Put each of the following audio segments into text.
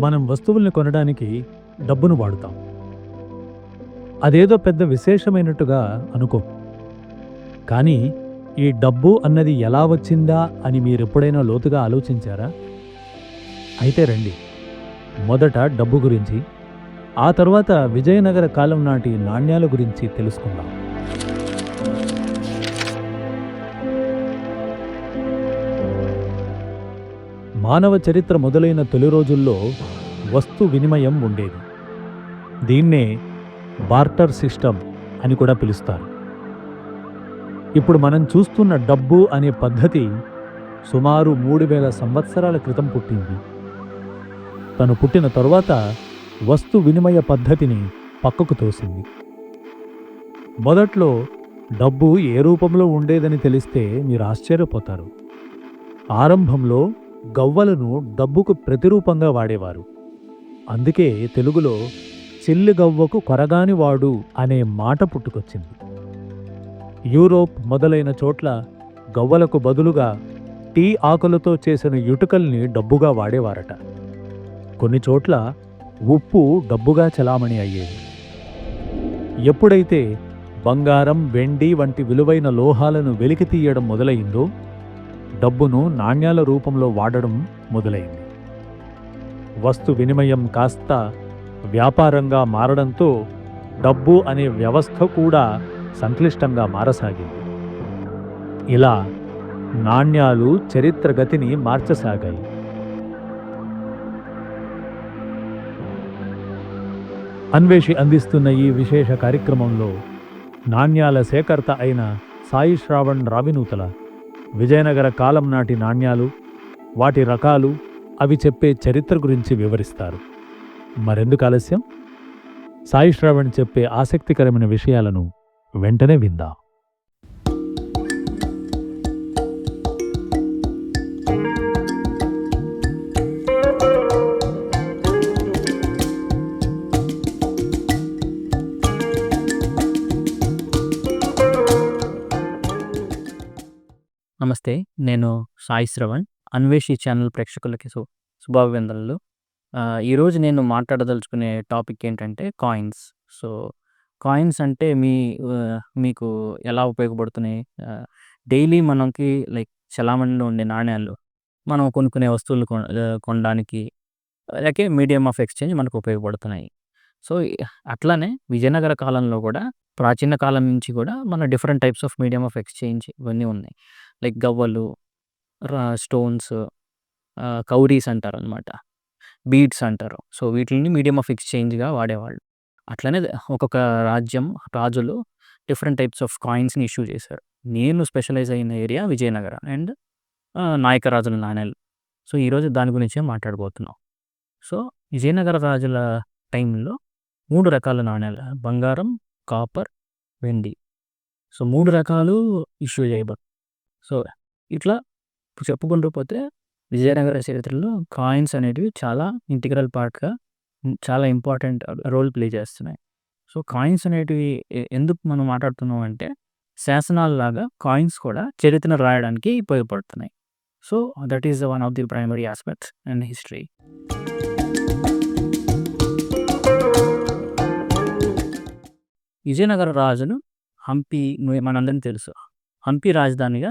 మనం వస్తువుల్ని కొనడానికి డబ్బును వాడుతాం. అదేదో పెద్ద విశేషమైనట్టుగా అనుకో. కానీ ఈ డబ్బు అన్నది ఎలా వచ్చిందా అని మీరెప్పుడైనా లోతుగా ఆలోచించారా? అయితే రండి. మొదట డబ్బు గురించి ఆ తర్వాత విజయనగర కాలం నాటి నాణ్యాల గురించి తెలుసుకుందాం. మానవ చరిత్ర మొదలైన తొలి రోజుల్లో వస్తు వినిమయం ఉండేది. దీన్నే బార్టర్ సిస్టమ్ అని కూడా పిలుస్తారు. ఇప్పుడు మనం చూస్తున్న డబ్బు అనే పద్ధతి సుమారు మూడు వేల సంవత్సరాల క్రితం పుట్టింది. తను పుట్టిన తరువాత వస్తు వినిమయ పద్ధతిని పక్కకు తోసింది. మొదట్లో డబ్బు ఏ రూపంలో ఉండేదని తెలిస్తే మీరు ఆశ్చర్యపోతారు. ఆరంభంలో గవ్వలను డబ్బుకు ప్రతిరూపంగా వాడేవారు. అందుకే తెలుగులో చెల్లి గవ్వకు కొరగాని వాడు అనే మాట పుట్టుకొచ్చింది. యూరోప్ మొదలైన చోట్ల గవ్వలకు బదులుగా టీ ఆకులతో చేసిన ఇటుకల్ని డబ్బుగా వాడేవారట. కొన్ని చోట్ల ఉప్పు డబ్బుగా చలామణి అయ్యేది. ఎప్పుడైతే బంగారం వెండి వంటి విలువైన లోహాలను వెలికి తీయడం మొదలైందో డబ్బును నాణ్యాల రూపంలో వాడడం మొదలైంది. వస్తు వినిమయం కాస్త వ్యాపారంగా మారడంతో డబ్బు అనే వ్యవస్థ కూడా సంక్లిష్టంగా మారసాగింది. ఇలా నాణ్యాలు చరిత్ర గతిని మార్చసాగాయి. అన్వేషి అందిస్తున్న ఈ విశేష కార్యక్రమంలో నాణ్యాల సేకర్త అయిన సాయి శ్రావణ్ రావినూతల విజయనగర కాలం నాటి నాణ్యాలు వాటి రకాలు అవి చెప్పే చరిత్ర గురించి వివరిస్తారు. మరెందుకు ఆలస్యం? సాయి శ్రావణ్ చెప్పే ఆసక్తికరమైన విషయాలను వెంటనే విందాం. నమస్తే నేను సాయి శ్రవణ్ అన్వేషి ఛానల్ ప్రేక్షకులకి సు శుభాభివందనలు. ఈరోజు నేను మాట్లాడదలుచుకునే టాపిక్ ఏంటంటే కాయిన్స్. సో కాయిన్స్ అంటే మీ మీకు ఎలా ఉపయోగపడుతున్నాయి? డైలీ మనకి లైక్ చలామణిలో ఉండే నాణ్యాలు మనం కొనుక్కునే వస్తువులు కొన కొనడానికి అలాగే మీడియం ఆఫ్ ఎక్స్చేంజ్ మనకు ఉపయోగపడుతున్నాయి. సో అట్లానే విజయనగర కాలంలో కూడా ప్రాచీన కాలం నుంచి కూడా మన different types of medium of exchange ఇవన్నీ ఉన్నాయి. లైక్ గవ్వలు స్టోన్స్ కౌరీస్ అంటారు అనమాట బీడ్స్ అంటారు. సో వీటిని మీడియం ఆఫ్ ఎక్స్చేంజ్గా వాడేవాళ్ళు. అట్లనే ఒక్కొక్క రాజ్యం రాజులు డిఫరెంట్ టైప్స్ ఆఫ్ కాయిన్స్ని ఇష్యూ చేశారు. నేను స్పెషలైజ్ అయిన ఏరియా విజయనగర అండ్ నాయక రాజుల నాణ్యాలు సో ఈరోజు దాని గురించే మాట్లాడబోతున్నాం. సో విజయనగర రాజుల టైంలో మూడు రకాల నాణ్యాలు బంగారం కాపర్ వెండి. సో మూడు రకాలు ఇష్యూ చేయబడు సో ఇట్లా చెప్పుకుంటూ పోతే విజయనగర చరిత్రలో కాయిన్స్ అనేటివి చాలా ఇంటిగ్రల్ పార్ట్గా చాలా ఇంపార్టెంట్ రోల్ ప్లే చేస్తున్నాయి. సో కాయిన్స్ అనేటివి ఎందుకు మనం మాట్లాడుతున్నాం అంటే శాసనాలలాగా కాయిన్స్ కూడా చరిత్రను రాయడానికి ఉపయోగపడుతున్నాయి. So that is one of the primary aspects and history Vijayanagara రాజును హంపి మనందరం తెలుసు. హంపి రాజధానిగా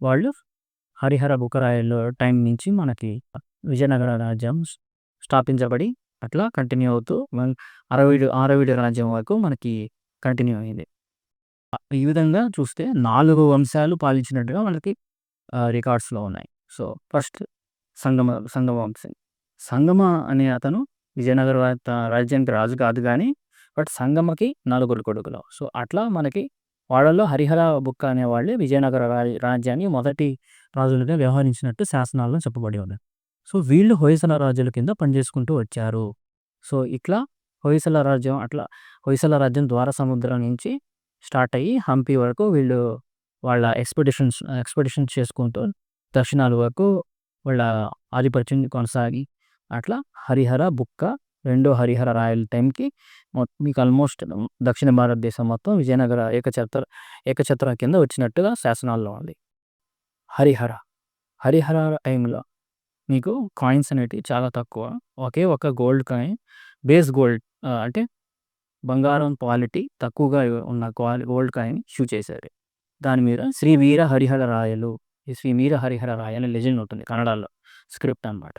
వాళ్ళు హరిహర బుకరాయల్లో టైం నుంచి మనకి విజయనగర రాజ్యం స్థాపించబడి అట్లా కంటిన్యూ అవుతూ మన అరవీడు ఆరవీడు రాజ్యం వరకు మనకి కంటిన్యూ అయింది. ఈ విధంగా చూస్తే నాలుగు వంశాలు పాలించినట్టుగా మనకి రికార్డ్స్లో ఉన్నాయి. సో ఫస్ట్ సంగమ సంగమ వంశం. సంగమ అనే అతను విజయనగర రాజ్యానికి రాజు కాదు కానీ బట్ సంగమకి నలుగురు కొడుకులు. సో అట్లా మనకి వాళ్ళలో హరిహర బుక్క అనే వాళ్ళే విజయనగర రాజ్యాన్ని మొదటి రాజులుగా వ్యవహరించినట్టు శాసనాల్లో చెప్పబడి ఉంది సో వీళ్ళు హొయసల రాజుల కింద పనిచేసుకుంటూ వచ్చారు. సో ఇట్లా హొయసల రాజ్యం అట్లా హొయసల రాజ్యం ద్వార సముద్రం నుంచి స్టార్ట్ అయ్యి హంపి వరకు వీళ్ళు వాళ్ళ ఎక్స్పెడిషన్స్ ఎక్స్పెడిషన్స్ చేసుకుంటూ దక్షిణాలు వరకు వాళ్ళ ఆధిపత్యం కొనసాగి అట్లా హరిహర బుక్క రెండో హరిహర రాయల టైంకి మీకు ఆల్మోస్ట్ దక్షిణ భారతదేశం మొత్తం విజయనగర ఏకఛత్ర ఏకఛత్ర కింద వచ్చినట్టుగా శాసనాల్లో ఉంది హరిహర హరిహర టైంలో మీకు కాయిన్స్ అనేటివి చాలా తక్కువ. ఒకే ఒక గోల్డ్ కాయిన్ బేస్ గోల్డ్ అంటే బంగారం క్వాలిటీ తక్కువగా ఉన్న క్వాలి గోల్డ్ కాయిన్ ఇష్యూ చేశారు. దాని మీద శ్రీ వీర హరిహర రాయలు, ఈ శ్రీ వీర హరిహర రాయ అనే లెజెండ్ ఉంటుంది కన్నడలో స్క్రిప్ట్ అనమాట.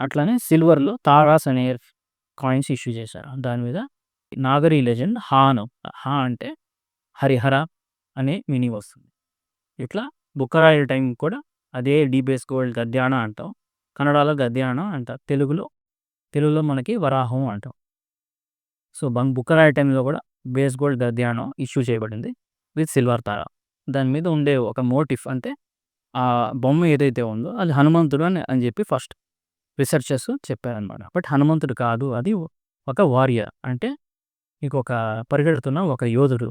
అట్లనే సిల్వర్‌లో తారాస్ అనే కాయిన్స్ ఇష్యూ చేశారు. దాని మీద నాగరి లెజెండ్ హాను. హా అంటే హరిహర అనే మీనింగ్ వస్తుంది. ఇట్లా బుక్కరాయల టైం కూడా అదే డీ బేస్ గోల్డ్ గద్యాన అంటాం. కన్నడలో గద్యాన అంటారు. తెలుగులో తెలుగులో మనకి వరాహం అంటాం. సో, బంగ్ బుక్కరాయ టైంలో కూడా బేస్ గోల్డ్ గద్యానం ఇష్యూ చేయబడింది. విత్ సిల్వర్ తార. దాని మీద ఉండే ఒక మోటిఫ్ అంటే ఆ బొమ్మ ఏదైతే ఉందో అది హనుమంతుడు అని అని చెప్పి ఫస్ట్ రీసెర్చర్స్ చెప్పారనమాట. బట్ హనుమంతుడు కాదు. అది ఒక వారియర్. అంటే ఇంకొక పరిగెడుతున్న ఒక యోధుడు.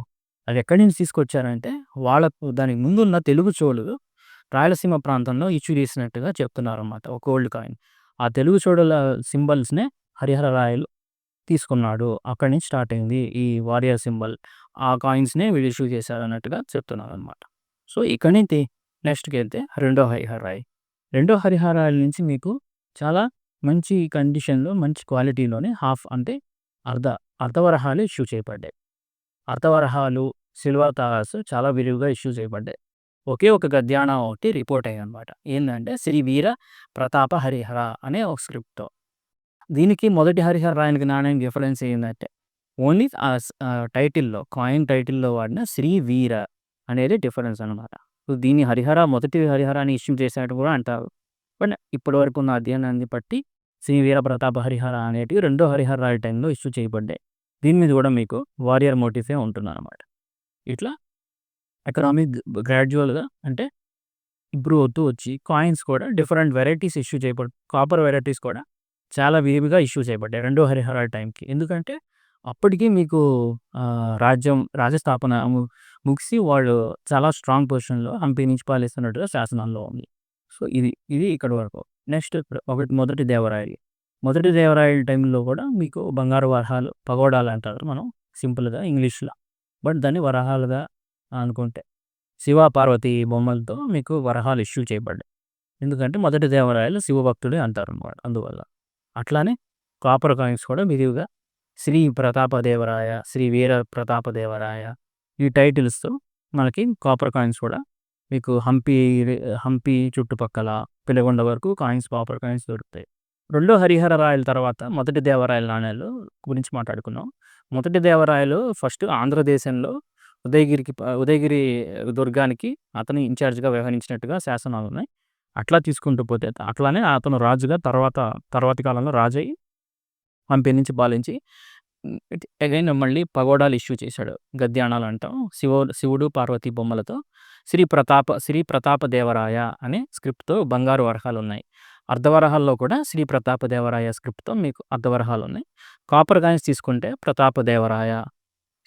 అది ఎక్కడి నుంచి తీసుకొచ్చారంటే వాళ్ళకు దానికి ముందున్న తెలుగు చోళులు రాయలసీమ ప్రాంతంలో ఇష్యూ చేసినట్టుగా చెప్తున్నారన్నమాట. ఒక ఓల్డ్ కాయిన్. ఆ తెలుగు చోడుల సింబల్స్‌నే హరిహర రాయలు తీసుకున్నాడు. అక్కడి నుంచి స్టార్ట్ అయింది ఈ వారియర్ సింబల్. ఆ కాయిన్స్‌నే వీళ్ళు ఇష్యూ చేశారు అన్నట్టుగా చెప్తున్నారు అనమాట సో, ఇక్కడి నుంచి నెక్స్ట్‌కెళ్తే రెండో హరిహర రాయి రెండో హరిహర రాయల నుంచి మీకు చాలా మంచి కండిషన్‌లో మంచి క్వాలిటీలోనే హాఫ్ అంటే అర్ధ అర్ధవరహాలు ఇష్యూ చేయబడ్డాయి. అర్ధవరహాలు, సిల్వర్ తారాస్ చాలా విరివిగా ఇష్యూ చేయబడ్డాయి. ఒకే ఒక గద్యాన ఒకటి రిపోర్ట్ అయ్యాయి అనమాట ఏంటంటే శ్రీ వీర ప్రతాప హరిహర అనే ఒక స్క్రిప్ట్‌తో. దీనికి మొదటి హరిహర రాయనికి నాణ్యానికి డిఫరెన్స్ ఏంటంటే ఓన్లీ ఆ టైటిల్‌లో కాయిన్ టైటిల్‌లో వాడిన శ్రీ వీర అనేది డిఫరెన్స్ అనమాట. దీని దీన్ని హరిహర మొదటి హరిహర అని ఇష్యూ చేసినట్టు కూడా అంటారు. బట్ ఇప్పటివరకు ఉన్న అధ్యయనాన్ని బట్టి శ్రీ వీర ప్రతాప హరిహర అనేటివి రెండో హరిహర రాయ టైంలో ఇష్యూ చేయబడ్డాయి. దీని మీద కూడా మీకు వారియర్ మోటిఫే ఉంటుందన్నమాట. ఇట్లా ఎకనామిక్ గ్రాడ్యువల్‌గా అంటే ఇంప్రూవ్ అవుతూ వచ్చి కాయిన్స్ కూడా డిఫరెంట్ వెరైటీస్ ఇష్యూ చేయబడి కాపర్ వెరైటీస్ కూడా చాలా విరివిగా ఇష్యూ చేయబడ్డాయి రెండో హరిహర టైంకి. ఎందుకంటే అప్పటికి మీకు రాజ్యం రాజ్యస్థాపన ముగిసి వాళ్ళు చాలా స్ట్రాంగ్ పొజిషన్‌లో హంపి నుంచి పాలిస్తున్నట్టుగా శాసనాల్లో ఉంది. సో, ఇది ఇది ఇక్కడ వరకు. నెక్స్ట్ ఒకటి మొదటి దేవరాయలు. మొదటి దేవరాయల టైంలో కూడా మీకు బంగారు వరహాలు పగోడాలు అంటారు మనం సింపుల్‌గా ఇంగ్లీష్‌లో. బట్ దాన్ని వరహాలుగా అనుకుంటే శివ, పార్వతి బొమ్మలతో మీకు వరహాలు ఇష్యూ చేయబడ్డాయి. ఎందుకంటే మొదటి దేవరాయలు శివభక్తుడే అంటారన్నమాట అందువల్ల. అట్లానే కాపర్ కాయిన్స్ కూడా విరివిగా శ్రీ ప్రతాపదేవరాయ, శ్రీ వీర ప్రతాపదేవరాయ ఈ టైటిల్స్‌తో మనకి కాపర్ కాయిన్స్ కూడా మీకు హంపి హంపి చుట్టుపక్కల పిలగొండ వరకు కాయిన్స్ పాపర్ కాయిన్స్ దొరుకుతాయి. రెండో హరిహర రాయల తర్వాత మొదటి దేవరాయల నాణేలు గురించి మాట్లాడుకున్నాం మొదటి దేవరాయలు ఫస్ట్ ఆంధ్రదేశంలో ఉదయగిరికి ఉదయగిరి దుర్గానికి అతను ఇన్ఛార్జ్గా వ్యవహరించినట్టుగా శాసనాలు ఉన్నాయి అట్లా తీసుకుంటూ పోతే అట్లానే అతను రాజుగా తర్వాత తర్వాతి కాలంలో రాజయ్యి హంపి నుంచి పాలించి ఇట్ అగైన్ మళ్ళీ పగోడాలు ఇష్యూ చేశాడు. గద్యాణాలు అంటాం. శివ శివుడు, పార్వతి బొమ్మలతో శ్రీ ప్రతాప శ్రీ ప్రతాపదేవరాయ అనే స్క్రిప్ట్‌తో బంగారు వరహాలు ఉన్నాయి అర్ధవరహాల్లో కూడా శ్రీ ప్రతాపదేవరాయ స్క్రిప్ట్‌తో మీకు అర్ధవరహాలు ఉన్నాయి కాపర్ కాయిన్స్ తీసుకుంటే ప్రతాపదేవరాయ,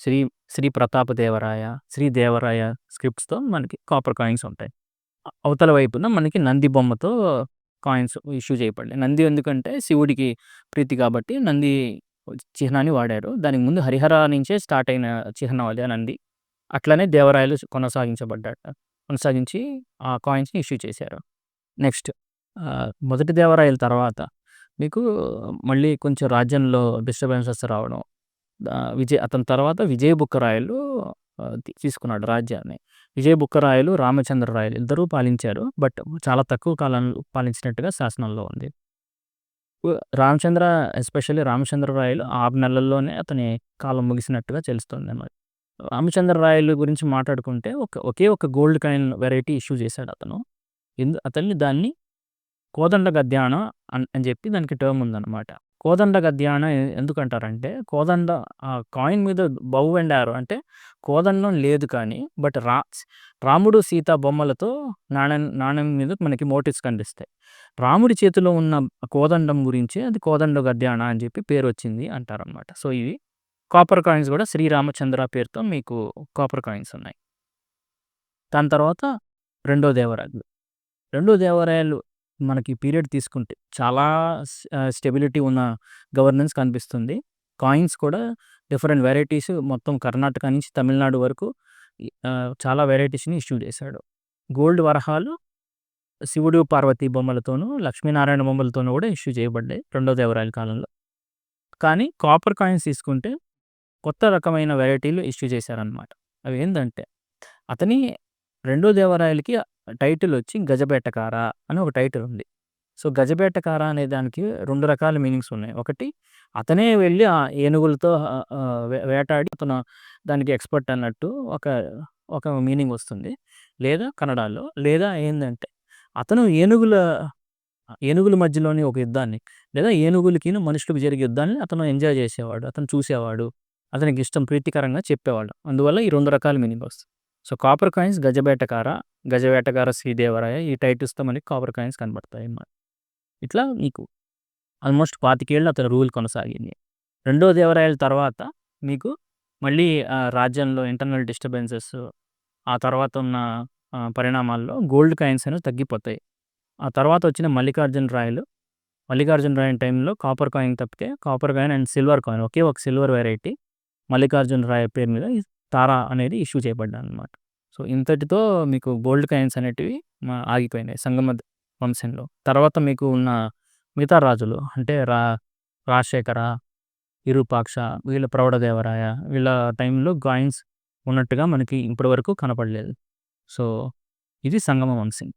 శ్రీ శ్రీ ప్రతాపదేవరాయ, శ్రీ దేవరాయ స్క్రిప్ట్స్‌తో మనకి కాపర్ కాయిన్స్ ఉంటాయి. అవతల వైపున మనకి నంది బొమ్మతో కాయిన్స్ ఇష్యూ చేయబడ్డాయి. నంది ఎందుకంటే శివుడికి ప్రీతి కాబట్టి నంది చిహ్నాన్ని వాడారు. దానికి ముందు హరిహర నుంచే స్టార్ట్ అయిన చిహ్నం అదే నంది. అట్లనే దేవరాయలు కొనసాగించబడ్డాట. కొనసాగించి ఆ కాయిన్స్‌ని ఇష్యూ చేశారు. నెక్స్ట్ మొదటి దేవరాయల తర్వాత మీకు మళ్ళీ కొంచెం రాజ్యంలో డిస్టర్బెన్సెస్ రావడం. విజయ్ అతని తర్వాత విజయ బుక్కరాయలు తీసుకున్నాడు రాజ్యాన్ని. విజయ బుక్కరాయలు, రామచంద్రరాయలు ఇద్దరూ పాలించారు. బట్ చాలా తక్కువ కాలం పాలించినట్టుగా శాసనంలో ఉంది. రామచంద్ర ఎస్పెషల్లీ రామచంద్రరాయలు ఆరు నెలల్లోనే అతని కాలం ముగిసినట్టుగా రామచంద్ర రామచంద్రరాయలు గురించి మాట్లాడుకుంటే ఒక ఒకే ఒక గోల్డ్ కాయిన్ వెరైటీ ఇష్యూ చేశాడు అతను. ఎందు అతన్ని దాన్ని కోదండ గద్యాన అన్ అని చెప్పి దానికి టర్మ్ ఉందన్నమాట. కోదండ గద్యాన ఎందుకంటారంటే కోదండ ఆ కాయిన్ మీద బౌ అండ్ అంటే కోదండం లేదు కానీ బట్ రా రాముడు, సీత బొమ్మలతో నాణెం నాణెం మీద మనకి మోటివ్స్ కనిపిస్తాయి. రాముడి చేతిలో ఉన్న కోదండం గురించే అది కోదండ గద్యాన అని చెప్పి పేరు వచ్చింది అంటారనమాట సో, ఇవి కాపర్ కాయిన్స్ కూడా శ్రీరామచంద్ర పేరుతో మీకు కాపర్ కాయిన్స్ ఉన్నాయి. దాని తర్వాత రెండో దేవరాయలు. రెండో దేవరాయలు మనకి పీరియడ్ తీసుకుంటే చాలా స్టెబిలిటీ ఉన్న గవర్నెన్స్ కనిపిస్తుంది. కాయిన్స్ కూడా డిఫరెంట్ వెరైటీస్ మొత్తం కర్ణాటక నుంచి తమిళనాడు వరకు చాలా వెరైటీస్‌ని ఇష్యూ చేశాడు. గోల్డ్ వరహాలు శివుడు, పార్వతి బొమ్మలతోనూ, లక్ష్మీనారాయణ బొమ్మలతోనూ కూడా ఇష్యూ చేయబడ్డాయి రెండో దేవరాయల కాలంలో. కానీ కాపర్ కాయిన్స్ తీసుకుంటే కొత్త రకమైన వెరైటీలు ఇష్యూ చేశారనమాట. అవి ఏంటంటే అతని రెండో దేవరాయలకి టైటిల్ వచ్చి గజబేటకార అని ఒక టైటిల్ ఉంది. సో, గజబేటకార అనే దానికి రెండు రకాల మీనింగ్స్ ఉన్నాయి. ఒకటి అతనే వెళ్ళి ఆ ఏనుగులతో వేటాడి అతను దానికి ఎక్స్‌పర్ట్ అన్నట్టు ఒక, ఒక మీనింగ్ వస్తుంది. లేదా కన్నడలో లేదా ఏంటంటే అతను ఏనుగుల ఏనుగుల మధ్యలోని ఒక యుద్ధాన్ని లేదా ఏనుగులకి మనుషులకు జరిగే యుద్ధాన్ని అతను ఎంజాయ్ చేసేవాడు. అతను చూసేవాడు. అతనికి ఇష్టం ప్రీతికరంగా చెప్పేవాళ్ళం అందువల్ల ఈ రెండు రకాల మీనింగ్ వస్తాయి. సో, కాపర్ కాయిన్స్ గజబేటకార, గజవేటగార శ్రీదేవరాయ ఈ టైటిల్స్‌తో మనకి కాపర్ కాయిన్స్ కనబడతాయి అన్నమాట ఇట్లా మీకు ఆల్మోస్ట్ పాతికేళ్ళు అతని రూల్ కొనసాగింది. రెండో దేవరాయల తర్వాత మీకు మళ్ళీ రాజ్యంలో ఇంటర్నల్ డిస్టర్బెన్సెస్ ఆ తర్వాత ఉన్న పరిణామాల్లో గోల్డ్ కాయిన్స్ అనేవి తగ్గిపోతాయి. ఆ తర్వాత వచ్చిన మల్లికార్జున రాయలు, మల్లికార్జున రాయల టైంలో కాపర్ కాయిన్ తప్పితే copper coin and silver coin ఒకే ఒక సిల్వర్ వెరైటీ మల్లికార్జున రాయ పేరు మీద తారా అనేది ఇష్యూ చేయబడ్డాదనమాట. సో, ఇంతటితో మీకు గోల్డ్ కాయిన్స్ అనేటివి ఆగిపోయినాయి సంగమ వంశంలో. తర్వాత మీకు ఉన్న మిగతా రాజులు అంటే రా రాజశేఖర, విరూపాక్ష, వీళ్ళ ప్రౌఢదేవరాయ వీళ్ళ టైంలో కాయిన్స్ ఉన్నట్టుగా మనకి ఇప్పటి వరకు కనపడలేదు. సో, ఇది సంగమ వంశం.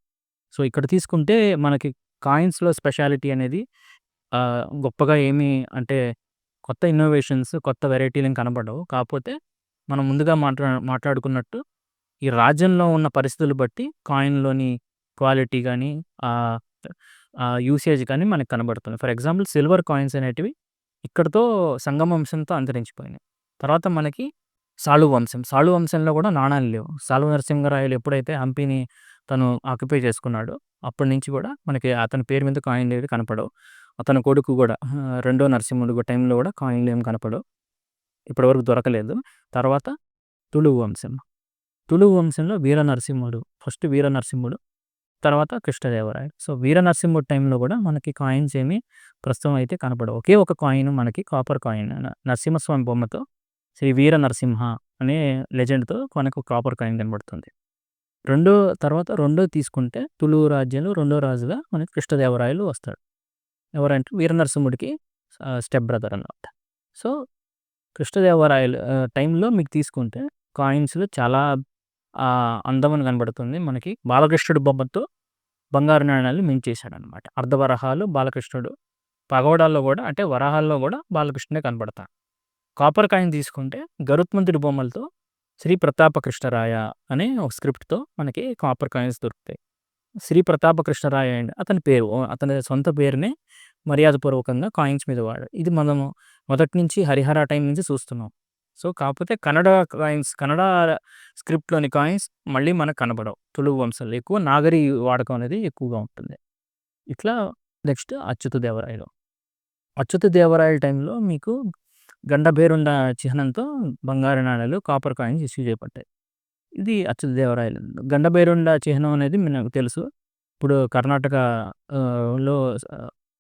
సో, ఇక్కడ తీసుకుంటే మనకి కాయిన్స్‌లో స్పెషాలిటీ అనేది గొప్పగా ఏమి అంటే కొత్త ఇన్నోవేషన్స్, కొత్త వెరైటీలు ఏం కనపడవు. కాకపోతే మనం ముందుగా మాట్లా మాట్లాడుకున్నట్టు ఈ రాజ్యంలో ఉన్న పరిస్థితులు బట్టి కాయిన్‌లోని క్వాలిటీ కానీ యూసేజ్ కానీ మనకు కనబడుతుంది. ఫర్ ఎగ్జాంపుల్ సిల్వర్ కాయిన్స్ అనేటివి ఇక్కడతో సంగమ వంశంతో అంతరించిపోయినాయి. తర్వాత మనకి సాళు వంశం. సాళు వంశంలో కూడా నాణాలు లేవు. సాళు నరసింహరాయలు ఎప్పుడైతే హంపీని తను ఆక్యుపై చేసుకున్నాడో అప్పటి నుంచి కూడా మనకి అతని పేరు మీద కాయిన్ లేవి కనపడవు. అతని కొడుకు కూడా రెండో నరసింహుడు టైంలో కూడా కాయిన్లు ఏం కనపడవు. ఇప్పటివరకు దొరకలేదు. తర్వాత తుళువు వంశం. తుళు వంశంలో వీర నరసింహుడు ఫస్ట్ వీర నరసింహుడు. తర్వాత కృష్ణదేవరాయలు. సో, వీర నరసింహుడు టైంలో కూడా మనకి కాయిన్స్ ఏమి ప్రస్తుతం అయితే కనపడవు. ఒకే ఒక కాయిన్ మనకి కాపర్ కాయిన్ నరసింహస్వామి బొమ్మతో శ్రీ వీర నరసింహ అనే లెజెండ్‌తో మనకు కాపర్ కాయిన్ కనబడుతుంది. రెండో తర్వాత రెండో తీసుకుంటే తులువు రాజ్యంలో రెండో రాజుగా మనకి కృష్ణదేవరాయలు వస్తాడు. ఎవరంటే వీరనరసింహుడికి స్టెప్ బ్రదర్ అన్నమాట. సో, కృష్ణదేవరాయలు టైంలో మీకు తీసుకుంటే కాయిన్స్‌లో చాలా అందమని కనబడుతుంది. మనకి బాలకృష్ణుడు బొమ్మతో బంగారు నాణాలు మించేశాడనమాట. అర్ధవరహాలు బాలకృష్ణుడు. పగోడాల్లో కూడా అంటే వరహాల్లో కూడా బాలకృష్ణుడే కనబడతాడు కాపర్ కాయిన్ తీసుకుంటే గరుత్మంతుడి బొమ్మలతో శ్రీ ప్రతాప కృష్ణరాయ అనే ఒక స్క్రిప్ట్‌తో మనకి కాపర్ కాయిన్స్ దొరుకుతాయి. శ్రీ ప్రతాప కృష్ణరాయ అండ్ అతని పేరు అతని సొంత పేరునే మర్యాదపూర్వకంగా కాయిన్స్ మీద వాడాడు. ఇది మనము మొదటి నుంచి హరిహర టైం నుంచి చూస్తున్నాం. సో, కాకపోతే కన్నడ కాయిన్స్ కన్నడ స్క్రిప్ట్‌లోని కాయిన్స్ మళ్ళీ మనకు కనబడవు తెలుగు వంశంలో ఎక్కువ నాగరి వాడకం అనేది ఎక్కువగా ఉంటుంది. ఇట్లా నెక్స్ట్ అచ్యుత దేవరాయలు. అచ్యుత దేవరాయల టైంలో మీకు గండభేరుండ చిహ్నంతో బంగారు నాణాలు, కాపర్ కాయిన్స్ ఇష్యూ చేయబడ్డాయి. ఇది అచ్యుత దేవరాయలు. గండభేరుండ చిహ్నం అనేది మనకు తెలుసు. ఇప్పుడు కర్ణాటక లో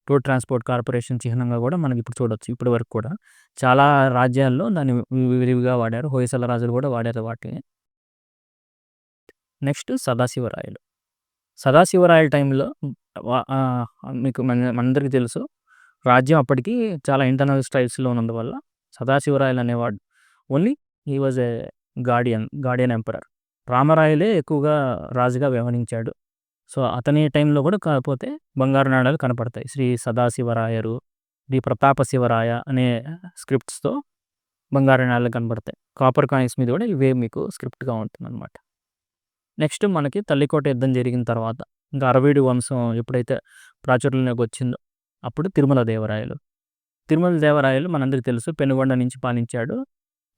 రోడ్ ట్రాన్స్‌పోర్ట్ కార్పొరేషన్ చిహ్నంగా కూడా మనకి ఇప్పుడు చూడొచ్చు. ఇప్పటి వరకు కూడా చాలా రాజ్యాల్లో దాన్ని విరివిగా వాడారు. హోయసల రాజులు కూడా వాడారు వాటిని. నెక్స్ట్ సదాశివరాయలు. సదాశివరాయల టైంలో మీకు మన మనందరికీ తెలుసు. రాజ్యం అప్పటికి చాలా ఇంటర్నల్ స్ట్రైల్స్‌లో ఉన్నందువల్ల సదాశివరాయలు అనేవాడు ఓన్లీ ఈ was a guardian, guardian emperor. రామరాయలే ఎక్కువగా రాజుగా వ్యవహరించాడు. సో, అతని టైంలో కూడా కాకపోతే బంగారు నాణాలు కనపడతాయి. శ్రీ సదాశివరాయరు, శ్రీ ప్రతాప శివరాయ అనే స్క్రిప్ట్స్‌తో బంగారు నాణాలు కనపడతాయి. కాపర్ కాయిన్స్ మీద కూడా ఇవే మీకు స్క్రిప్ట్‌గా ఉంటుందన్నమాట. నెక్స్ట్ మనకి తల్లికోట యుద్ధం జరిగిన తర్వాత ఇంకా అరవీడు వంశం ఎప్పుడైతే ప్రాచుర్యంలోకి వచ్చిందో అప్పుడు తిరుమల దేవరాయలు. తిరుమల దేవరాయలు మనందరికీ తెలుసు పెనుగొండ నుంచి పాలించాడు.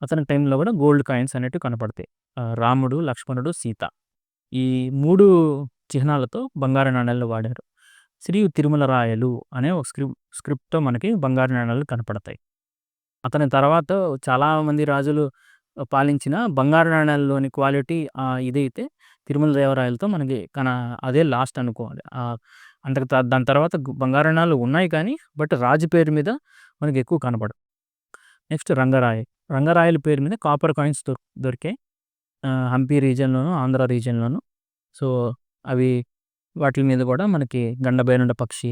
అతని టైంలో కూడా గోల్డ్ కాయిన్స్ అనేటివి కనపడతాయి. రాముడు, లక్ష్మణుడు, సీత. ఈ మూడు చిహ్నాలతో బంగారు నాణ్యాలు వాడారు. శ్రీ తిరుమల రాయలు అనే ఒక స్క్రిప్ స్క్రిప్ట్‌తో మనకి బంగారు నాణ్యాలు కనపడతాయి. అతని తర్వాత చాలామంది రాజులు పాలించిన బంగారు నాణ్యాలలోని క్వాలిటీ ఇదైతే తిరుమల దేవరాయలతో మనకి కన అదే లాస్ట్ అనుకోవాలి. అంతకు త దాని తర్వాత బంగారు నాణాలు ఉన్నాయి కానీ బట్ రాజు పేరు మీద మనకి ఎక్కువ కనపడవు. నెక్స్ట్ రంగరాయ. రంగరాయల పేరు మీద కాపర్ కాయిన్స్ దొరికే హంపి రీజియన్‌లోను, ఆంధ్ర రీజియన్‌లోను. సో, అవి వాటి మీద కూడా మనకి గండబేనుండ పక్షి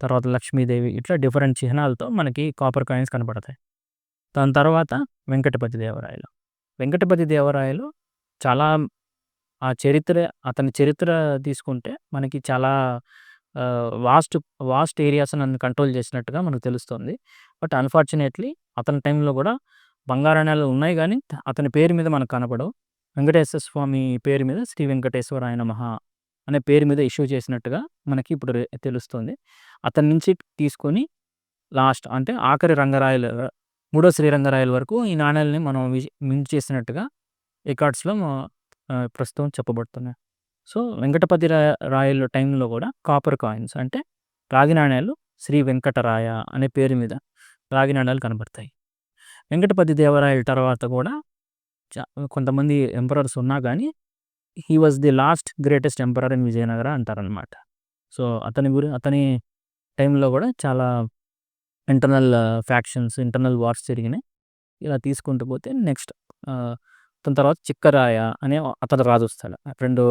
తర్వాత లక్ష్మీదేవి ఇట్లా డిఫరెంట్ చిహ్నాలతో మనకి కాపర్ కాయిన్స్ కనపడతాయి. దాని తర్వాత వెంకటపతి దేవరాయలు. వెంకటపతి దేవరాయలు చాలా ఆ చరిత్ర అతని చరిత్ర తీసుకుంటే మనకి చాలా వాస్ట్ వాస్ట్ ఏరియాస్ నన్ను కంట్రోల్ చేసినట్టుగా మనకు తెలుస్తుంది. బట్ అన్ఫార్చునేట్లీ అతని టైంలో కూడా బంగారాణాలు ఉన్నాయి కానీ అతని పేరు మీద మనకు కనపడవు. వెంకటేశ్వర స్వామి పేరు మీద శ్రీ వెంకటేశ్వరాయ నమః అనే పేరు మీద ఇష్యూ చేసినట్టుగా మనకి ఇప్పుడు తెలుస్తుంది. అతని నుంచి తీసుకొని లాస్ట్ అంటే ఆఖరి రంగరాయలు మూడో శ్రీరంగరాయల వరకు ఈ నాణ్యాలని మనం మించి చేసినట్టుగా రికార్డ్స్లో ప్రస్తుతం చెప్పబడుతున్నాయి. సో వెంకటపతి రాయ రాయల టైంలో కూడా కాపర్ కాయిన్స్ అంటే రాగి నాణ్యాలు శ్రీ వెంకటరాయ అనే పేరు మీద రాగి నాణ్యాలు కనబడతాయి. వెంకటపతి దేవరాయల తర్వాత కూడా కొంతమంది ఎంపరర్స్ ఉన్నా కానీ he was the last greatest emperor in Vijayanagara అంటారనమాట. సో అతని గురి అతని టైంలో కూడా చాలా ఇంటర్నల్ ఫ్యాక్షన్స్ ఇంటర్నల్ వార్స్ జరిగినాయి. ఇలా తీసుకుంటూ పోతే నెక్స్ట్ అతని తర్వాత చిక్కరాయ అనే అతను రాజు వస్తాడు. రెండు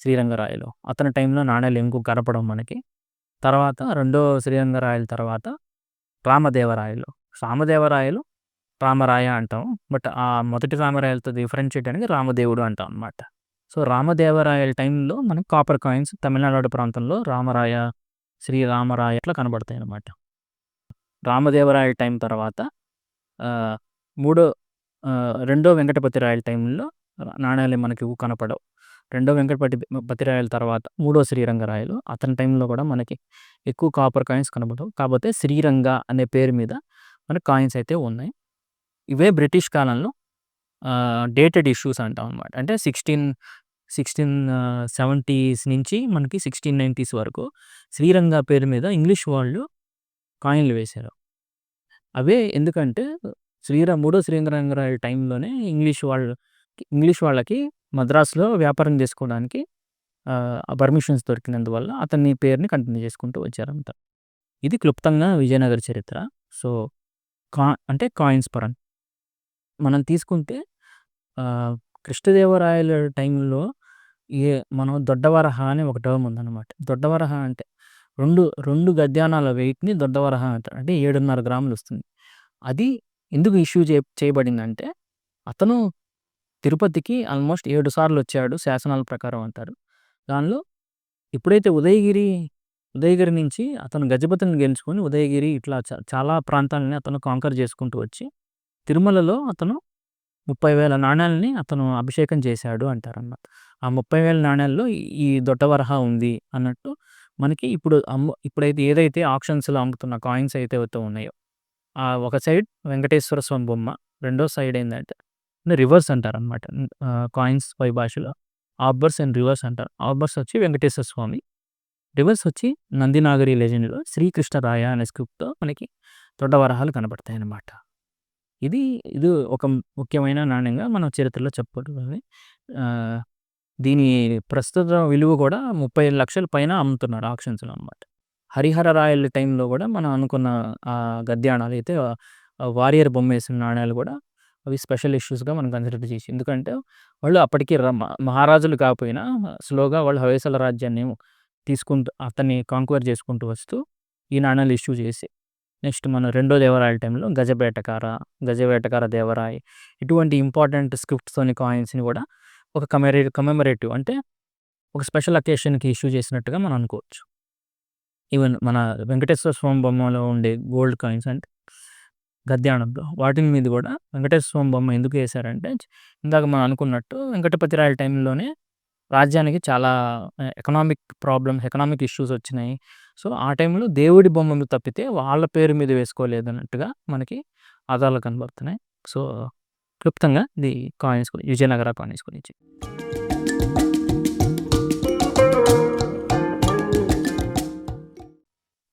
శ్రీరంగరాయలు. అతని టైంలో నాణ్యాలు ఇంకో కనపడం మనకి. తర్వాత రెండో శ్రీరంగరాయల తర్వాత రామదేవరాయలు. రామదేవరాయలు రామరాయ అంటాం. బట్ ఆ మొదటి రామరాయలతో డిఫరెన్షియేట్ అనేది రామదేవుడు అంటాం అనమాట సో రామదేవరాయల టైంలో మనకి కాపర్ కాయిన్స్ తమిళనాడు ప్రాంతంలో రామరాయ శ్రీ రామరాయ అట్లా కనబడతాయి అన్నమాట. రామదేవరాయల టైం తర్వాత మూడో రెండో వెంకటపతి రాయల టైంలో నాణ్యాలు మనకి ఎక్కువ కనపడవు. రెండో వెంకటపతి పతిరాయల తర్వాత మూడో శ్రీరంగరాయలు అతని టైంలో కూడా మనకి ఎక్కువ కాపర్ కాయిన్స్ కనబడవు. కాకపోతే శ్రీరంగ అనే పేరు మీద మనకి కాయిన్స్ అయితే ఉన్నాయి. ఇవే బ్రిటిష్ కాలంలో డేటెడ్ ఇష్యూస్ అంటాం అనమాట అంటే సిక్స్టీన్ సిక్స్టీన్ సెవెంటీస్ నుంచి మనకి సిక్స్టీన్ నైంటీస్ వరకు శ్రీరంగ పేరు మీద ఇంగ్లీష్ వాళ్ళు కాయిన్లు వేశారు. అవే ఎందుకంటే శ్రీరా మూడో శ్రీరంగరాయల టైంలోనే ఇంగ్లీష్ వాళ్ళు ఇంగ్లీష్ వాళ్ళకి మద్రాసులో వ్యాపారం చేసుకోవడానికి పర్మిషన్స్ దొరికినందువల్ల అతని పేరుని కంటిన్యూ చేసుకుంటూ వచ్చారంట. ఇది క్లుప్తంగా విజయనగర చరిత్ర. సో కా అంటే కాయిన్స్ పరంగా మనం తీసుకుంటే కృష్ణదేవరాయల టైంలో ఏ మనం దొడ్డవరహ అని ఒక టర్మ్ ఉందన్నమాట. దొడ్డవరహ అంటే రెండు రెండు గద్యానాల వెయిట్ని దొడ్డవరహ అంటారు. అంటే ఏడున్నర గ్రాములు వస్తుంది. అది ఎందుకు ఇష్యూ చే చేయబడిందంటే అతను తిరుపతికి ఆల్మోస్ట్ ఏడు సార్లు వచ్చాడు శాసనాల ప్రకారం అంటారు. దానిలో ఎప్పుడైతే ఉదయగిరి ఉదయగిరి నుంచి అతను గజపతిని గెలుచుకొని ఉదయగిరి ఇట్లా చాలా ప్రాంతాలని అతను కాంకర్ చేసుకుంటూ వచ్చి తిరుమలలో అతను ముప్పై వేల నాణ్యాలని అతను అభిషేకం చేశాడు అంటారన్నమాట. ఆ ముప్పై వేల నాణ్యాల్లో ఈ- దొట్టవరహ దొడ్డవరహ ఉంది అన్నట్టు మనకి ఇప్పుడు అమ్ము ఇప్పుడైతే ఏదైతే ఆప్షన్స్లో అమ్ముతున్న కాయిన్స్ అయితే అయితే ఉన్నాయో ఆ ఒక సైడ్ వెంకటేశ్వర స్వామి బొమ్మ రెండో సైడ్ ఏంటంటే రివర్స్ అంటారు అనమాట కాయిన్స్ పై భాషలో ఆబ్బర్స్ అండ్ రివర్స్ అంటారు. ఆబ్బర్స్ వచ్చి వెంకటేశ్వర స్వామి రివర్స్ వచ్చి నందినాగరి లెజెండ్లో శ్రీకృష్ణరాయ అనే స్క్రిప్ట్తో మనకి దొడ్డవరహాలు కనబడతాయి అన్నమాట ఇది ఇది ఒక ముఖ్యమైన నాణ్యంగా మనం చరిత్రలో చెప్పబడుతుంది. దీని ప్రస్తుత విలువ కూడా ముప్పై లక్షల పైన అమ్ముతున్నారు ఆక్షన్స్లో అనమాట హరిహర రాయల టైంలో కూడా మనం అనుకున్న ఆ గద్యాణాలు అయితే వారియర్ బొమ్మ వేసిన నాణ్యాలు కూడా అవి స్పెషల్ ఇష్యూస్గా మనం కన్సిడర్ చేసి ఎందుకంటే వాళ్ళు అప్పటికి ర- మ- మహారాజులు కాకపోయినా స్లోగా వాళ్ళు హవేసల రాజ్యాన్ని తీసుకుంటూ అతన్ని కాంక్వర్ చేసుకుంటూ వస్తూ ఈ నాణ్యాలు ఇష్యూ చేసి నెక్స్ట్ మన రెండో దేవరాయల టైంలో గజబేటకార గజబేటకార దేవరాయ్ ఇటువంటి ఇంపార్టెంట్ స్క్రిప్ట్స్తోని కాయిన్స్ని కూడా ఒక కమెరే కమెమరేటివ్ అంటే ఒక స్పెషల్ అకేషన్కి ఇష్యూ చేసినట్టుగా మనం అనుకోవచ్చు. ఈవెన్ మన వెంకటేశ్వర స్వామి బొమ్మలో ఉండే గోల్డ్ కాయిన్స్ అంటే గద్యానంలో వాటి మీద కూడా వెంకటేశ్వర స్వామి బొమ్మ ఎందుకు వేశారంటే ఇందాక మనం అనుకున్నట్టు వెంకటపతి రాయల టైంలోనే రాజ్యానికి చాలా ఎకనామిక్ ప్రాబ్లమ్స్ ఎకనామిక్ ఇష్యూస్ వచ్చినాయి. సో ఆ టైంలో దేవుడి బొమ్మలు తప్పితే వాళ్ళ పేరు మీద వేసుకోలేదు అన్నట్టుగా మనకి ఆధారాలు కనబడుతున్నాయి. సో క్లుప్తంగా ఇది కాయిన్స్ విజయనగర కాయిన్స్ గురించి.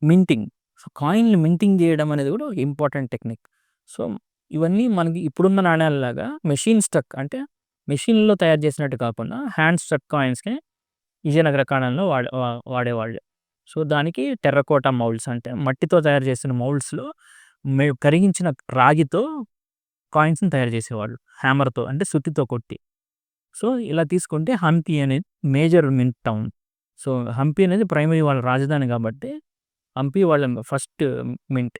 మింటింగ్. సో కాయిన్లు మింటింగ్ చేయడం అనేది కూడా ఇంపార్టెంట్ టెక్నిక్. సో ఇవన్నీ మనకి ఇప్పుడున్న నాణ్యాలలాగా మెషిన్ స్టక్ అంటే మెషిన్లో తయారు చేసినట్టు కాకుండా హ్యాండ్ స్టక్ కాయిన్స్ని విజయనగర కాలంలో వాడే వాడేవాళ్ళు. సో దానికి టెర్రకోటా మౌల్డ్స్ అంటే మట్టితో తయారు చేసిన మౌల్డ్స్లో మే కరిగించిన రాగితో కాయిన్స్ని తయారు చేసేవాళ్ళు. హ్యామర్తో అంటే సుత్తితో కొట్టి. సో ఇలా తీసుకుంటే హంపి అనేది major mint town. So Hampi అనేది ప్రైమరీ వాళ్ళ రాజధాని కాబట్టి హంపి వాళ్ళ ఫస్ట్ మింట్.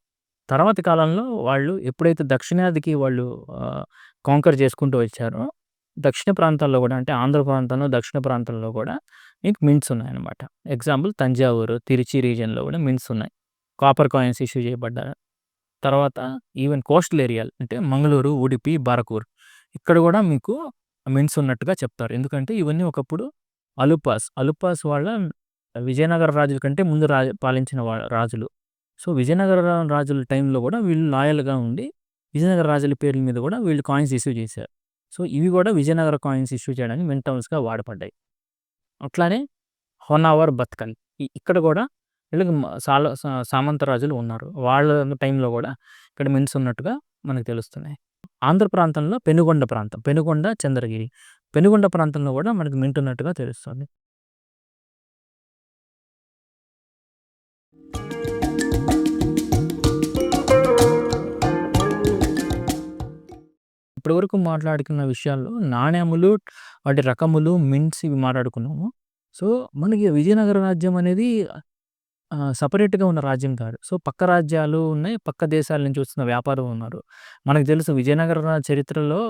తర్వాత కాలంలో వాళ్ళు ఎప్పుడైతే దక్షిణాదికి వాళ్ళు కాంకర్ చేసుకుంటూ వచ్చారో దక్షిణ ప్రాంతాల్లో కూడా అంటే ఆంధ్ర ప్రాంతంలో దక్షిణ ప్రాంతంలో కూడా మీకు మింట్స్ ఉన్నాయన్నమాట. ఎగ్జాంపుల్ తంజావూరు తిరుచి రీజియన్లో కూడా మింట్స్ ఉన్నాయి. కాపర్ కాయిన్స్ ఇష్యూ చేయబడ్డారు తర్వాత ఈవెన్ కోస్టల్ ఏరియాలు అంటే మంగళూరు ఉడిపి బారకూర్ ఇక్కడ కూడా మీకు మిన్స్ ఉన్నట్టుగా చెప్తారు. ఎందుకంటే ఇవన్నీ ఒకప్పుడు అలుపాస్ అలుపాస్ వాళ్ళ విజయనగర రాజుల కంటే ముందు రాజు పాలించిన వా రాజులు. సో విజయనగర రాజుల టైంలో కూడా వీళ్ళు లాయల్గా ఉండి విజయనగర రాజుల పేర్ల మీద కూడా వీళ్ళు కాయిన్స్ ఇష్యూ చేశారు. సో ఇవి కూడా విజయనగర కాయిన్స్ ఇష్యూ చేయడానికి మింట్ వాడపడ్డాయి. అట్లానే హోనావర్ బత్కల్. ఇక్కడ కూడా వీళ్ళకి సాల సా- సామంత రాజులు ఉన్నారు. వాళ్ళ టైంలో కూడా ఇక్కడ మింట్స్ ఉన్నట్టుగా మనకు తెలుస్తున్నాయి. ఆంధ్ర ప్రాంతంలో పెనుగొండ ప్రాంతం పెనుగొండ చంద్రగిరి. పెనుగొండ ప్రాంతంలో కూడా మనకు మింటున్నట్టుగా తెలుస్తుంది. ఇప్పటివరకు మాట్లాడుకున్న విషయాల్లో నాణ్యములు వాటి రకములు మింట్స్ ఇవి మాట్లాడుకున్నాము. సో మనకి విజయనగర రాజ్యం అనేది సపరేట్గా ఉన్న రాజ్యం కాదు. సో పక్క రాజ్యాలు ఉన్నాయి పక్క దేశాల నుంచి వస్తున్న వ్యాపారం ఉన్నారు. మనకు తెలుసు విజయనగర చరిత్రలో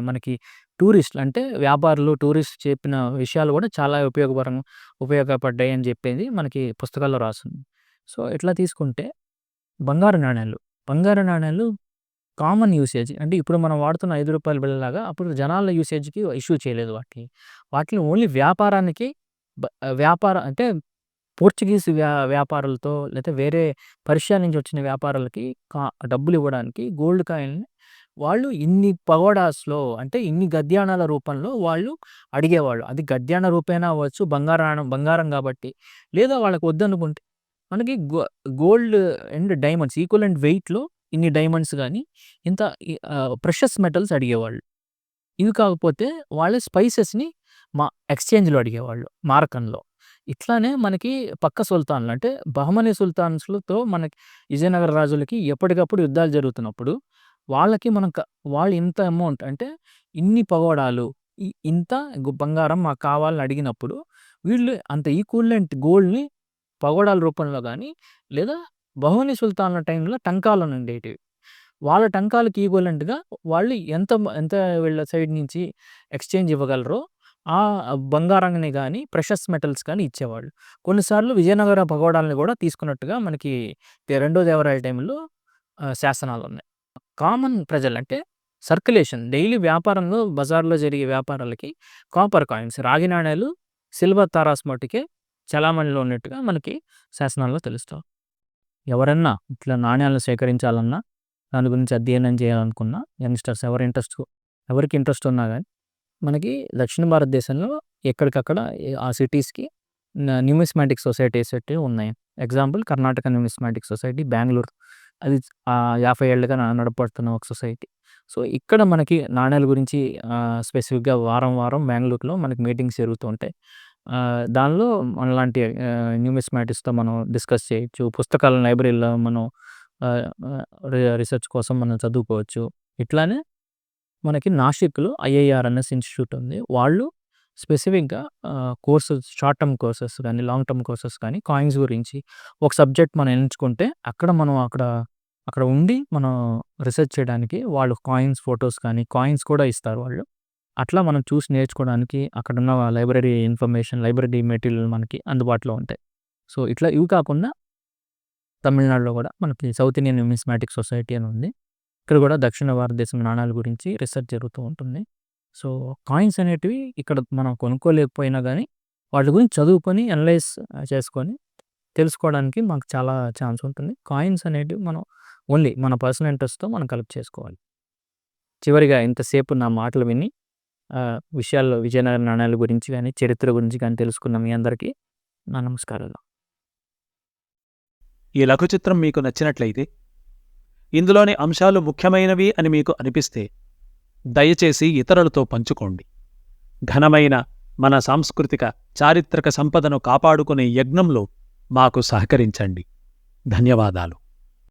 మనకి టూరిస్టులు అంటే వ్యాపారులు టూరిస్ట్ చెప్పిన విషయాలు కూడా చాలా ఉపయోగపరం ఉపయోగపడ్డాయి అని చెప్పేది మనకి పుస్తకాల్లో రాస్తుంది సో ఇట్లా తీసుకుంటే బంగారు నాణ్యాలు బంగారు నాణ్యాలు కామన్ యూసేజ్. అంటే ఇప్పుడు మనం వాడుతున్న ఐదు రూపాయల బిళ్ళలాగా అప్పుడు జనాల యూసేజ్కి ఇష్యూ చేయలేదు వాటిని. వాటిని ఓన్లీ వ్యాపారానికి వ్యాపార అంటే పోర్చుగీస్ వ్యా వ్యాపారులతో లేకపోతే వేరే పర్షియా నుంచి వచ్చిన వ్యాపారులకి కా డబ్బులు ఇవ్వడానికి గోల్డ్ కాయిన్ని వాళ్ళు ఇన్ని పగోడాస్లో అంటే ఇన్ని గద్యాణాల రూపంలో వాళ్ళు అడిగేవాళ్ళు. అది గద్యాణ రూపేనా అవ్వచ్చు బంగారం బంగారం కాబట్టి. లేదా వాళ్ళకి వద్దనుకుంటే మనకి go gold and diamonds equal and వెయిట్లో ఇన్ని డైమండ్స్ కానీ ఇంత ప్రెషస్ మెటల్స్ అడిగేవాళ్ళు. ఇవి కాకపోతే వాళ్ళ స్పైసెస్ని మా ఎక్స్చేంజ్లో అడిగేవాళ్ళు మార్కంలో. ఇట్లానే మనకి పక్క సుల్తాన్లు అంటే బహమనీ సుల్తాన్స్లతో మనకి విజయనగర రాజులకి ఎప్పటికప్పుడు యుద్ధాలు జరుగుతున్నప్పుడు వాళ్ళకి మనం వాళ్ళు ఇంత అమౌంట్ అంటే ఇన్ని పగోడాలు ఇంత బంగారం మాకు కావాలని అడిగినప్పుడు వీళ్ళు అంత ఈక్వలెంట్ గోల్డ్ని పగోడాల రూపంలో కానీ లేదా బహుని సుల్తాన్ల టైంలో టంకాలు ఉండేటివి వాళ్ళ టంకాలకి ఈక్వలెంట్గా వాళ్ళు ఎంత ఎంత వీళ్ళ సైడ్ నుంచి ఎక్స్చేంజ్ ఇవ్వగలరో ఆ బంగారాన్ని కానీ ప్రెషస్ మెటల్స్ కానీ ఇచ్చేవాళ్ళు. కొన్నిసార్లు విజయనగర పగోడాలను కూడా తీసుకున్నట్టుగా మనకి రెండో దేవరాయల టైంలో శాసనాలు ఉన్నాయి కామన్ ప్రజలు అంటే సర్క్యులేషన్ డైలీ వ్యాపారంలో బజార్లో జరిగే వ్యాపారాలకి కాపర్ కాయిన్స్ రాగి నాణేలు సిల్వర్ తారాస్ మట్టుకే చలామణిలో ఉన్నట్టుగా మనకి శాసనాల్లో తెలుస్తాం. ఎవరన్నా ఇట్లా నాణ్యాలను సేకరించాలన్నా దాని గురించి అధ్యయనం చేయాలనుకున్నా యంగ్స్టర్స్ ఎవరి ఇంట్రెస్ట్ ఎవరికి ఇంట్రెస్ట్ ఉన్నా కానీ మనకి దక్షిణ భారతదేశంలో ఎక్కడికక్కడ ఆ సిటీస్కి న్యూమిస్మాటిక్ సొసైటీస్ అయితే ఉన్నాయి. Example Karnataka numismatic society Bengaluru. అది యాభై ఏళ్ళుగా నడపడుతున్న ఒక సొసైటీ. సో ఇక్కడ మనకి నాణ్యాల గురించి స్పెసిఫిక్గా వారం వారం బెంగళూరులో మనకి మీటింగ్స్ జరుగుతూ ఉంటాయి. దానిలో మనలాంటి న్యూమిస్మాటిక్స్తో మనం డిస్కస్ చేయొచ్చు. పుస్తకాల లైబ్రరీలో మనం రీసెర్చ్ కోసం మనం చదువుకోవచ్చు. ఇట్లానే మనకి నాసిక్లో ఐఐఆర్ అనేసి ఇన్స్టిట్యూట్ ఉంది. వాళ్ళు స్పెసిఫిక్గా కోర్సెస్ షార్ట్ టర్మ్ కోర్సెస్ కానీ లాంగ్ టర్మ్ కోర్సెస్ కానీ కాయిన్స్ గురించి ఒక సబ్జెక్ట్ మనం ఎంచుకుంటే అక్కడ మనం అక్కడ అక్కడ ఉండి మనం రీసెర్చ్ చేయడానికి వాళ్ళు కాయిన్స్ ఫొటోస్ కానీ కాయిన్స్ కూడా ఇస్తారు వాళ్ళు. అట్లా మనం చూసి నేర్చుకోవడానికి అక్కడ ఉన్న లైబ్రరీ ఇన్ఫర్మేషన్ లైబ్రరీ మెటీరియల్ మనకి అందుబాటులో ఉంటాయి. సో ఇట్లా ఇవి కాకుండా తమిళనాడులో కూడా మనకి సౌత్ ఇండియన్ న్యూమిస్మాటిక్ సొసైటీ అని ఉంది. ఇక్కడ కూడా దక్షిణ భారతదేశం నాణాల గురించి రీసెర్చ్ జరుగుతూ ఉంటుంది. సో కాయిన్స్ అనేటివి ఇక్కడ మనం కొనుక్కోలేకపోయినా కానీ వాటి గురించి చదువుకొని అనలైజ్ చేసుకొని తెలుసుకోవడానికి మాకు చాలా ఛాన్స్ ఉంటుంది. కాయిన్స్ అనేటివి మనం ఓన్లీ మన పర్సనల్ ఇంట్రెస్ట్తో మనం కలెక్ట్ చేసుకోవాలి. చివరిగా ఇంతసేపు నా మాటలు విని విషయాల్లో విజయనగర నాణ్యాల గురించి కానీ చరిత్ర గురించి కానీ తెలుసుకున్నాం మీ అందరికీ నా నమస్కారాలు. ఈ లఘు చిత్రం మీకు నచ్చినట్లయితే ఇందులోని అంశాలు ముఖ్యమైనవి అని మీకు అనిపిస్తే దయచేసి ఇతరులతో పంచుకోండి. ఘనమైన మన సాంస్కృతిక చారిత్రక సంపదను కాపాడుకునే యజ్ఞంలో మాకు సహకరించండి. ధన్యవాదాలు.